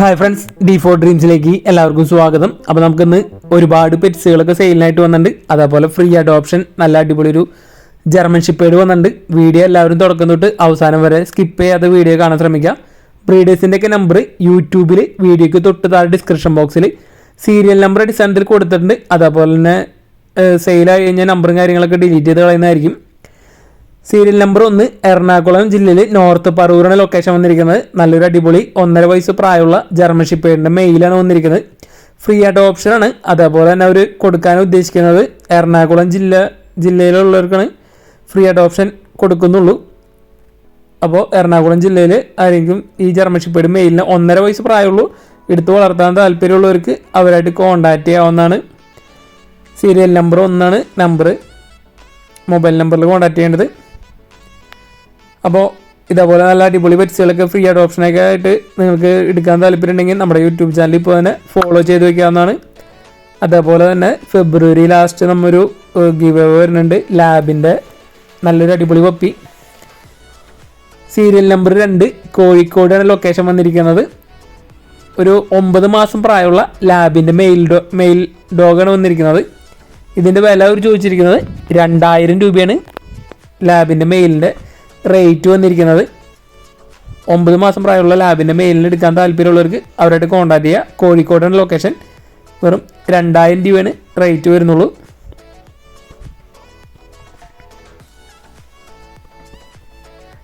Hi friends D four ഡ്രീംസിലേക്ക് എല്ലാവർക്കും സ്വാഗതം. അപ്പോൾ നമുക്കിന്ന് ഒരുപാട് പെറ്റ്സുകളൊക്കെ സെയിലിനായിട്ട് വന്നിട്ടുണ്ട്. അതേപോലെ ഫ്രീ ആയിട്ട് ഓപ്ഷൻ നല്ല അടിപൊളി ഒരു ജർമ്മൻ ഷിപ്പേഡ് വന്നിട്ടുണ്ട്. വീഡിയോ എല്ലാവരും തുടക്കം തൊട്ട് അവസാനം വരെ സ്കിപ്പ് ചെയ്യാതെ വീഡിയോ കാണാൻ ശ്രമിക്കുക. ബ്രീഡേഴ്സിന്റെ ഒക്കെ നമ്പർ യൂട്യൂബിൽ വീഡിയോക്ക് തൊട്ട് താഴെ ഡിസ്ക്രിപ്ഷൻ ബോക്സിൽ സീരിയൽ നമ്പർ അടിസ്ഥാനത്തിൽ കൊടുത്തിട്ടുണ്ട്. അതേപോലെ തന്നെ സെയിലായി കഴിഞ്ഞാൽ നമ്പറും കാര്യങ്ങളൊക്കെ ഡിലീറ്റ് ചെയ്ത് കളയുന്നതായിരിക്കും. സീരിയൽ നമ്പർ ഒന്ന് എറണാകുളം ജില്ലയിൽ നോർത്ത് പറൂരാണ് ലൊക്കേഷൻ വന്നിരിക്കുന്നത്. നല്ലൊരു അടിപൊളി ഒന്നര വയസ്സ് പ്രായമുള്ള ജർമ്മൻ ഷിപ്പേഡിന്റെ മെയിലാണ് വന്നിരിക്കുന്നത്. ഫ്രീ ആയിട്ട് ഓപ്ഷനാണ് അതേപോലെ തന്നെ അവർ കൊടുക്കാൻ ഉദ്ദേശിക്കുന്നത് എറണാകുളം ജില്ല ജില്ലയിലുള്ളവർക്കാണ് ഫ്രീ ആയിട്ട് ഓപ്ഷൻ കൊടുക്കുന്നുള്ളൂ. അപ്പോൾ എറണാകുളം ജില്ലയിൽ ആരെങ്കിലും ഈ ജർമ്മൻ ഷിപ്പേഡ് മെയിലിന് ഒന്നര വയസ്സ് പ്രായമുള്ളൂ എടുത്തു വളർത്താൻ താല്പര്യമുള്ളവർക്ക് അവരായിട്ട് കോൺടാക്റ്റ് ചെയ്യാവുന്നതാണ്. സീരിയൽ നമ്പർ ഒന്നാണ് നമ്പർ മൊബൈൽ നമ്പറിൽ കോൺടാക്റ്റ് ചെയ്യേണ്ടത്. അപ്പോൾ ഇതേപോലെ നല്ല അടിപൊളി പെറ്റ്സുകളൊക്കെ ഫ്രീ ആയിട്ട് ഓപ്ഷനൊക്കെ ആയിട്ട് നിങ്ങൾക്ക് എടുക്കാൻ താല്പര്യമുണ്ടെങ്കിൽ നമ്മുടെ യൂട്യൂബ് ചാനൽ ഇപ്പോൾ തന്നെ ഫോളോ ചെയ്ത് വയ്ക്കാവുന്നതാണ് അതേപോലെ തന്നെ ഫെബ്രുവരി ലാസ്റ്റ് നമ്മൊരു ഗീവ് വരുന്നുണ്ട്. ലാബിന്റെ നല്ലൊരു അടിപൊളി പപ്പി സീരിയൽ നമ്പർ രണ്ട് കോഴിക്കോടാണ് ലൊക്കേഷൻ വന്നിരിക്കുന്നത്. ഒരു ഒമ്പത് മാസം പ്രായമുള്ള ലാബിന്റെ മെയിൽ ഡോ മെയിൽ ഡോഗാണ് വന്നിരിക്കുന്നത്. ഇതിന്റെ വില അവർ ചോദിച്ചിരിക്കുന്നത് രണ്ടായിരം രൂപയാണ്. ലാബിന്റെ മെയിലിന്റെ റേറ്റ് വന്നിരിക്കുന്നത് ഒമ്പത് മാസം പ്രായമുള്ള ലാബിന്റെ മെയിലിന് എടുക്കാൻ താല്പര്യമുള്ളവർക്ക് അവരായിട്ട് കോൺടാക്ട് ചെയ്യുക കോഴിക്കോടാണ് ലൊക്കേഷൻ വെറും രണ്ടായിരം രൂപയാണ് റേറ്റ് വരുന്നുള്ളൂ.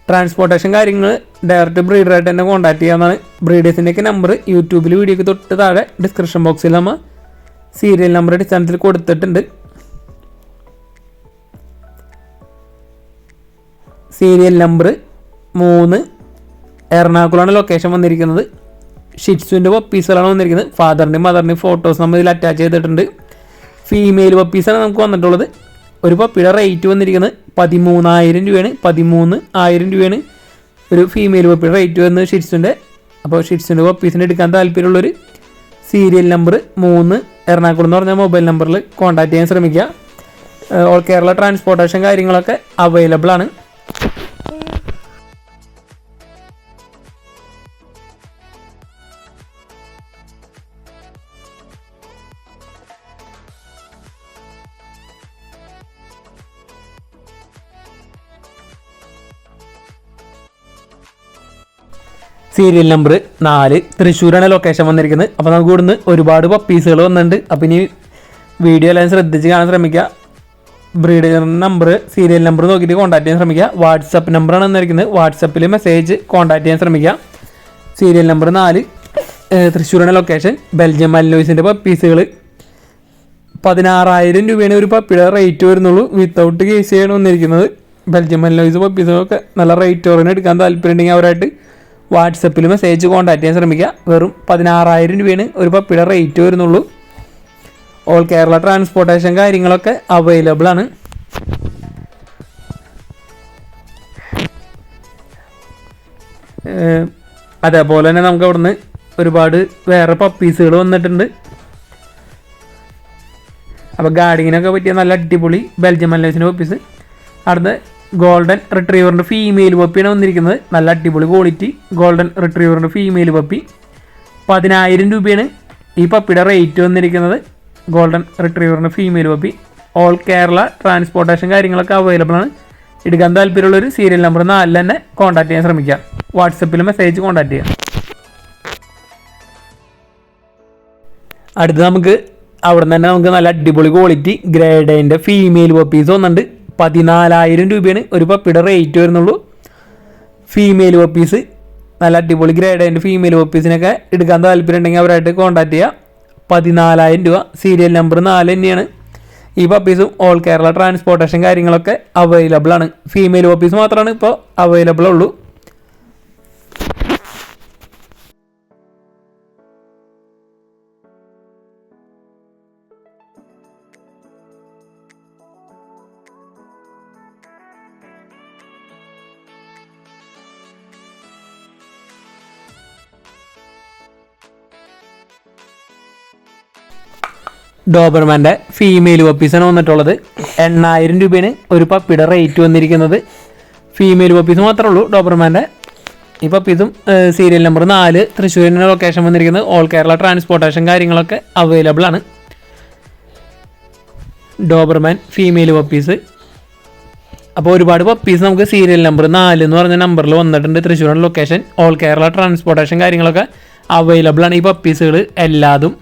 ട്രാൻസ്പോർട്ടേഷൻ കാര്യങ്ങൾ ഡയറക്റ്റ് ബ്രീഡറായിട്ട് തന്നെ കോൺടാക്ട് ചെയ്യാമെന്നാണ് ബ്രീഡേഴ്സിന്റെയൊക്കെ നമ്പർ യൂട്യൂബിൽ വീഡിയോക്ക് തൊട്ട് താഴെ ഡിസ്ക്രിപ്ഷൻ ബോക്സിൽ നമ്മൾ സീരിയൽ നമ്പർ അടിസ്ഥാനത്തിൽ കൊടുത്തിട്ടുണ്ട്. സീരിയൽ നമ്പർ മൂന്ന്. എറണാകുളമാണ് ലൊക്കേഷൻ വന്നിരിക്കുന്നത്. ഷിറ്റ്സുവിന്റെ പപ്പീസുകളാണ് വന്നിരിക്കുന്നത്. ഫാദറിന്റെയും മദറിന്റെയും ഫോട്ടോസ് നമ്മൾ ഇതിൽ അറ്റാച്ച് ചെയ്തിട്ടുണ്ട്. ഫീമെയിൽ പപ്പീസാണ് നമുക്ക് വന്നിട്ടുള്ളത്. ഒരു പപ്പിയുടെ റേറ്റ് വന്നിരിക്കുന്നത് പതിമൂന്നായിരം രൂപയാണ്. പതിമൂന്ന് ആയിരം രൂപയാണ് ഒരു ഫീമെയിൽ പപ്പിയുടെ റേറ്റ് വന്നത് ഷിറ്റ്സിന്റെ. അപ്പോൾ ഷിറ്റ്സിന്റെ പപ്പീസിന് എടുക്കാൻ താല്പര്യമുള്ളൊരു സീരിയൽ നമ്പർ മൂന്ന്. എറണാകുളം എന്ന് പറഞ്ഞ മൊബൈൽ നമ്പറിൽ കോൺടാക്ട് ചെയ്യാൻ ശ്രമിക്കുക. ഓൾ കേരള ട്രാൻസ്പോർട്ടേഷൻ കാര്യങ്ങളൊക്കെ അവൈലബിൾ ആണ്. സീരിയൽ നമ്പർ നാല് തൃശ്ശൂരാണ് ലൊക്കേഷൻ വന്നിരിക്കുന്നത്. അപ്പോൾ നമുക്ക് ഇവിടുന്ന് ഒരുപാട് പപ്പീസുകൾ വന്നിട്ടുണ്ട്. അപ്പോൾ ഇനി വീഡിയോ എല്ലാം ശ്രദ്ധിച്ച് കാണാൻ ശ്രമിക്കുക. ബ്രീഡ് നമ്പർ സീരിയൽ നമ്പർ നോക്കിയിട്ട് കോൺടാക്ട് ചെയ്യാൻ ശ്രമിക്കുക. വാട്സപ്പ് നമ്പറാണ് വന്നിരിക്കുന്നത്. വാട്സപ്പിൽ മെസ്സേജ് കോൺടാക്ട് ചെയ്യാൻ ശ്രമിക്കുക. സീരിയൽ നമ്പർ നാല് തൃശ്ശൂരാണ് ലൊക്കേഷൻ ബെൽജിയം മല്ലോയ്സിന്റെ പപ്പീസുകൾ പതിനാറായിരം രൂപയാണ് ഒരു പപ്പിയുടെ റേറ്റ് വരുന്നുള്ളൂ. വിത്തൗട്ട് കേസ് ചെയ്യാണ് വന്നിരിക്കുന്നത് ബെൽജിയം മല്ലോയ്സ് പപ്പീസുകളൊക്കെ നല്ല റേറ്റ് ഓറിന് എടുക്കാൻ താല്പര്യമുണ്ടെങ്കിൽ അവരായിട്ട് വാട്സപ്പിൽ മെസ്സേജ് കോൺടാക്ട് ചെയ്യാൻ ശ്രമിക്കുക. വെറും പതിനാറായിരം രൂപയാണ് ഒരു പപ്പിയുടെ റേറ്റ് വരുന്നുള്ളൂ. ഓൾ കേരള ട്രാൻസ്പോർട്ടേഷൻ കാര്യങ്ങളൊക്കെ അവൈലബിൾ ആണ്. അതേപോലെ തന്നെ നമുക്ക് അവിടുന്ന് ഒരുപാട് വേറെ പപ്പീസുകൾ വന്നിട്ടുണ്ട്. അപ്പോൾ ഗാർഡിങ്ങിനൊക്കെ പറ്റിയ നല്ല അടിപൊളി ബെൽജിയം മല്ലേസിന്റെ പപ്പീസ് അവിടുന്ന് ഗോൾഡൻ റിട്രീവറിന്റെ ഫീമെയിൽ പപ്പിയാണ് വന്നിരിക്കുന്നത്. നല്ല അടിപൊളി ക്വാളിറ്റി ഗോൾഡൻ റിട്രീവറിന്റെ ഫീമെയിൽ പപ്പി പതിനായിരം രൂപയാണ് ഈ പപ്പിയുടെ റേറ്റ് വന്നിരിക്കുന്നത്. Golden റിട്രീവറിന്റെ female puppy all Kerala transportation കാര്യങ്ങളൊക്കെ അവൈലബിൾ ആണ്. എടുക്കാൻ താല്പര്യമുള്ളൊരു സീരിയൽ നമ്പർ നാലിൽ തന്നെ കോൺടാക്ട് ചെയ്യാൻ ശ്രമിക്കുക. വാട്സപ്പിൽ മെസ്സേജ് കോൺടാക്ട് ചെയ്യാം. അടുത്ത് നമുക്ക് അവിടെ തന്നെ നമുക്ക് നല്ല അടിപൊളി ക്വാളിറ്റി ഗ്രേഡേന്റെ ഫീമെയിൽ പപ്പീസ് വന്നിട്ടുണ്ട്. പതിനാലായിരം രൂപയാണ്. ഒരു പപ്പിയുടെ റേറ്റ് വരുന്നുള്ളൂ. ഫീമെയിൽ പപ്പീസ് നല്ല അടിപൊളി ഗ്രേഡ് അതിന്റെ ഫീമെയിൽ പപ്പീസിനൊക്കെ എടുക്കാൻ താല്പര്യം ഉണ്ടെങ്കിൽ അവരായിട്ട് കോൺടാക്ട് ചെയ്യുക പതിനാലായിരം രൂപ. സീരിയൽ നമ്പർ നാല് തന്നെയാണ്. ഈ പപ്പീസും ഓൾ കേരള ട്രാൻസ്പോർട്ടേഷൻ കാര്യങ്ങളൊക്കെ അവൈലബിൾ ആണ്. ഫീമെയിൽ പപ്പീസ് മാത്രമാണ് ഇപ്പോൾ അവൈലബിൾ ഉള്ളൂ. ഡോബർമാന്റെ ഫീമെയിൽ പപ്പീസാണ് വന്നിട്ടുള്ളത്. എണ്ണായിരം രൂപയാണ് ഒരു പപ്പിയുടെ റേറ്റ് വന്നിരിക്കുന്നത്. ഫീമെയിൽ പപ്പീസ് മാത്രമേ ഉള്ളൂ ഡോബർമാന്റെ ഈ പപ്പീസും സീരിയൽ നമ്പർ നാല് തൃശ്ശൂരിന്റെ ലൊക്കേഷൻ വന്നിരിക്കുന്നത്. ഓൾ കേരള ട്രാൻസ്പോർട്ടേഷൻ കാര്യങ്ങളൊക്കെ അവൈലബിൾ ആണ്. ഡോബർമാൻ ഫീമെയിൽ പപ്പീസ് അപ്പോൾ ഒരുപാട് പപ്പീസ് നമുക്ക് സീരിയൽ നമ്പർ നാല് എന്ന് പറഞ്ഞ നമ്പറിൽ വന്നിട്ടുണ്ട് തൃശ്ശൂരിന്റെ ലൊക്കേഷൻ ഓൾ കേരള ട്രാൻസ്പോർട്ടേഷൻ കാര്യങ്ങളൊക്കെ അവൈലബിൾ ആണ് ഈ പപ്പീസുകൾ എല്ലാതും.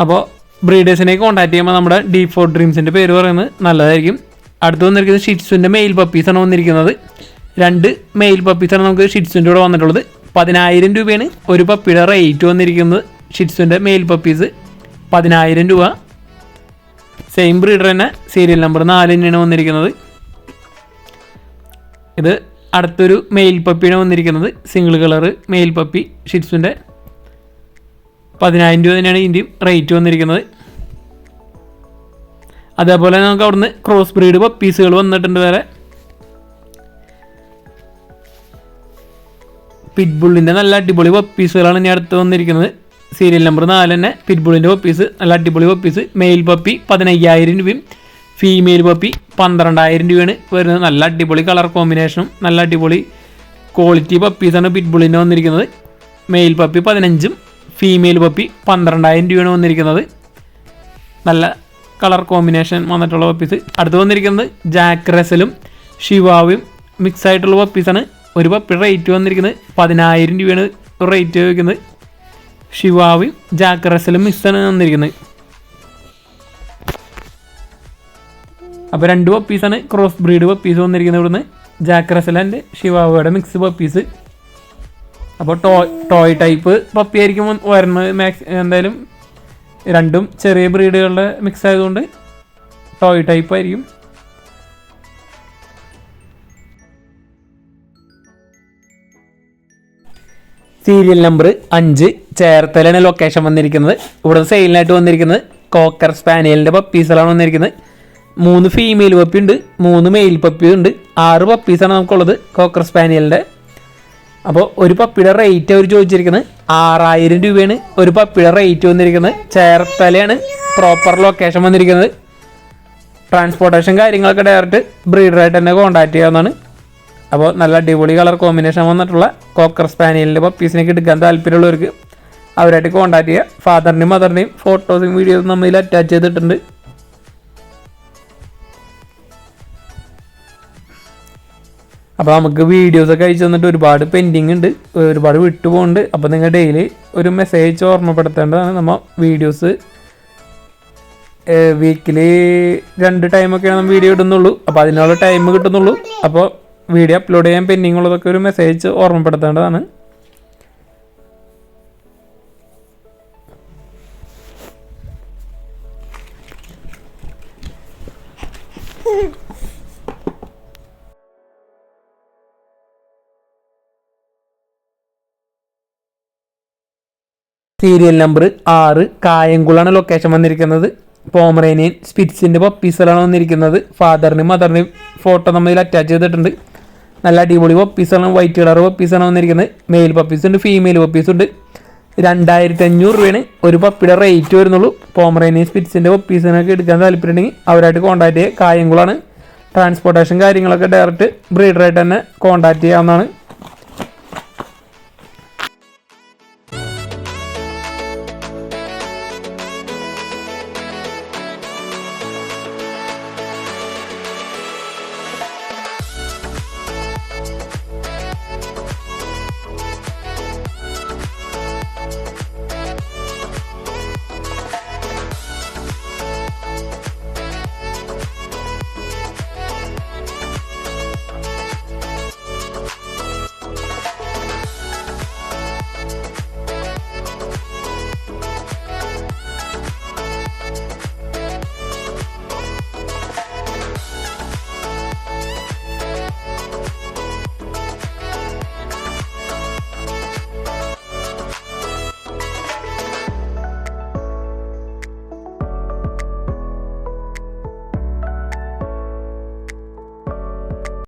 അപ്പോൾ ബ്രീഡേഴ്സിനെ കോൺടാക്ട് ചെയ്യുമ്പോൾ നമ്മുടെ ഡി ഫോർ ഡ്രീംസിന്റെ പേര് പറയുന്നത് നല്ലതായിരിക്കും. അടുത്ത് വന്നിരിക്കുന്നത് ഷിറ്റ്സുന്റെ മെയിൽ പപ്പീസാണ് വന്നിരിക്കുന്നത്. രണ്ട് മെയിൽ പപ്പീസാണ് നമുക്ക് ഷിറ്റ്സുന്റെ കൂടെ വന്നിട്ടുള്ളത്. പതിനായിരം രൂപയാണ് ഒരു പപ്പിയുടെ റേറ്റ് വന്നിരിക്കുന്നത് ഷിറ്റ്സുന്റെ മെയിൽ പപ്പീസ് പതിനായിരം രൂപ. സെയിം ബ്രീഡർ തന്നെ സീരിയൽ നമ്പർ നാല് തന്നെയാണ് വന്നിരിക്കുന്നത്. ഇത് അടുത്തൊരു മെയിൽ പപ്പിയാണ് വന്നിരിക്കുന്നത്. സിംഗിൾ കളർ മെയിൽ പപ്പി ഷിറ്റ്സുന്റെ പതിനായിരം രൂപ തന്നെയാണ് ഇതിന്റെയും റേറ്റ് വന്നിരിക്കുന്നത്. അതേപോലെ നമുക്ക് അവിടുന്ന് ക്രോസ് ബ്രീഡ് പപ്പീസുകൾ വന്നിട്ടുണ്ട് വേറെ. പിറ്റ്ബുള്ളിന്റെ നല്ല അടിപൊളി പപ്പീസുകളാണ് ഇനി അടുത്ത് വന്നിരിക്കുന്നത്. സീരിയൽ നമ്പർ നാല് തന്നെ പിറ്റ്ബുള്ളിന്റെ പപ്പീസ് നല്ല അടിപൊളി പപ്പീസ് മെയിൽ പപ്പി പതിനയ്യായിരം രൂപയും ഫീമെയിൽ പപ്പി പന്ത്രണ്ടായിരം രൂപയാണ്. വരുന്നത് നല്ല അടിപൊളി കളർ കോമ്പിനേഷനും നല്ല അടിപൊളി ക്വാളിറ്റി പപ്പീസാണ് പിറ്റ്ബുള്ളിന്റെ വന്നിരിക്കുന്നത്. മെയിൽ പപ്പി പതിനഞ്ചും ഫീമെയിൽ പപ്പി പന്ത്രണ്ടായിരം രൂപയാണ് വന്നിരിക്കുന്നത്. നല്ല കളർ കോമ്പിനേഷൻ വന്നിട്ടുള്ള വപ്പീസ് അടുത്ത് വന്നിരിക്കുന്നത് ജാക്ക് റസലും ഷിവാവും മിക്സ് ആയിട്ടുള്ള പപ്പീസാണ് ഒരു പപ്പിയുടെ റേറ്റ് വന്നിരിക്കുന്നത് പതിനായിരം രൂപയാണ് റേറ്റ് വയ്ക്കുന്നത് ഷിവാവും ജാക്ക് റസലും മിക്സാണ് വന്നിരിക്കുന്നത് അപ്പോൾ രണ്ട് പപ്പീസാണ് ക്രോസ് ബ്രീഡ് പപ്പീസ് വന്നിരിക്കുന്നത് ഇവിടുന്ന്. ജാക്ക് റസൽ ആൻഡ് ഷിവാവയുടെ മിക്സ് പപ്പീസ് അപ്പോൾ ടോയ് ടോയ് ടൈപ്പ് പപ്പി ആയിരിക്കും വരുന്നത്. മാക്സ് എന്തായാലും രണ്ടും ചെറിയ ബ്രീഡുകളുടെ മിക്സ് ആയതുകൊണ്ട് ടോയ് ടൈപ്പ് ആയിരിക്കും. സീരിയൽ നമ്പർ അഞ്ച് ചേർത്തലാണ് ലൊക്കേഷൻ വന്നിരിക്കുന്നത്. ഇവിടെ സെയിലിനായിട്ട് വന്നിരിക്കുന്നത് കോക്കർ സ്പാനിയലിന്റെ പപ്പീസുകളാണ് വന്നിരിക്കുന്നത്. മൂന്ന് ഫീമെയിൽ പപ്പി ഉണ്ട് മൂന്ന് മെയിൽ പപ്പി ഉണ്ട്. ആറ് പപ്പീസാണ് നമുക്കുള്ളത് കോക്കർ സ്പാനിയലിന്റെ അപ്പോൾ ഒരു പപ്പിയുടെ റേറ്റ് അവർ ചോദിച്ചിരിക്കുന്നത് ആറായിരം രൂപയാണ് ഒരു പപ്പിയുടെ റേറ്റ് വന്നിരിക്കുന്നത്. ചേർത്തലയാണ് പ്രോപ്പർ ലൊക്കേഷൻ വന്നിരിക്കുന്നത്. ട്രാൻസ്പോർട്ടേഷൻ കാര്യങ്ങളൊക്കെ ഡയറക്റ്റ് ബ്രീഡറായിട്ട് തന്നെ കോൺടാക്ട് ചെയ്യാവുന്നതാണ്. അപ്പോൾ നല്ല അടിപൊളി കളർ കോമ്പിനേഷൻ വന്നിട്ടുള്ള കോക്കർ സ്പാനിയലിന്റെ പപ്പീസിനൊക്കെ എടുക്കാൻ താല്പര്യമുള്ളവർക്ക് അവരായിട്ട് കോൺടാക്ട് ചെയ്യുക. ഫാദറിന്റെയും മദറിന്റെയും ഫോട്ടോസും വീഡിയോസും നമ്മൾ അറ്റാച്ച് ചെയ്തിട്ടുണ്ട്. അപ്പോൾ നമുക്ക് വീഡിയോസ് ഒക്കെ അയച്ചു തന്നിട്ട് ഒരുപാട് പെൻഡിങ് ഉണ്ട്. ഒരുപാട് വിട്ടുപോകുന്നുണ്ട് അപ്പോൾ നിങ്ങൾ ഡെയിലി ഒരു മെസ്സേജ് ഓർമ്മപ്പെടുത്തേണ്ടതാണ്. നമ്മൾ വീഡിയോസ് വീക്കിലി രണ്ട് ടൈമൊക്കെയാണ് നമ്മൾ വീഡിയോ ഇടുന്നുള്ളൂ. അപ്പോൾ അതിനുള്ള ടൈം കിട്ടുന്നുള്ളൂ. അപ്പോൾ വീഡിയോ അപ്ലോഡ് ചെയ്യാൻ പെൻഡിങ് ഉള്ളതൊക്കെ ഒരു മെസ്സേജ് ഓർമ്മപ്പെടുത്തേണ്ടതാണ്. സീരിയൽ നമ്പർ ആറ് കായംകുളാണ് ലൊക്കേഷൻ വന്നിരിക്കുന്നത്. പോമറേനിയൻ സ്പിറ്റ്സിന്റെ പപ്പീസുകളാണ് വന്നിരിക്കുന്നത്. ഫാദറിനും മദറിനും ഫോട്ടോ നമ്മൾ അറ്റാച്ച് ചെയ്തിട്ടുണ്ട്. നല്ല അടിപൊളി പപ്പീസാണ് വൈറ്റ് കളർ പപ്പീസാണ് വന്നിരിക്കുന്നത്. മെയിൽ പപ്പീസ് ഉണ്ട് ഫീമെയിൽ പപ്പീസ് ഉണ്ട്. രണ്ടായിരത്തി അഞ്ഞൂറ് രൂപയാണ് ഒരു പപ്പിയുടെ റേറ്റ് വരുന്നുള്ളൂ. പോമറേനിയൻ സ്പിറ്റ്സിന്റെ പപ്പീസിനൊക്കെ എടുക്കാൻ താല്പര്യമുണ്ടെങ്കിൽ അവരായിട്ട് കോൺടാക്ട് ചെയ്യുക കായംകുളാണ്. ട്രാൻസ്പോർട്ടേഷൻ കാര്യങ്ങളൊക്കെ ഡയറക്റ്റ് ബ്രീഡറായിട്ട് തന്നെ കോൺടാക്ട് ചെയ്യാവുന്നതാണ്.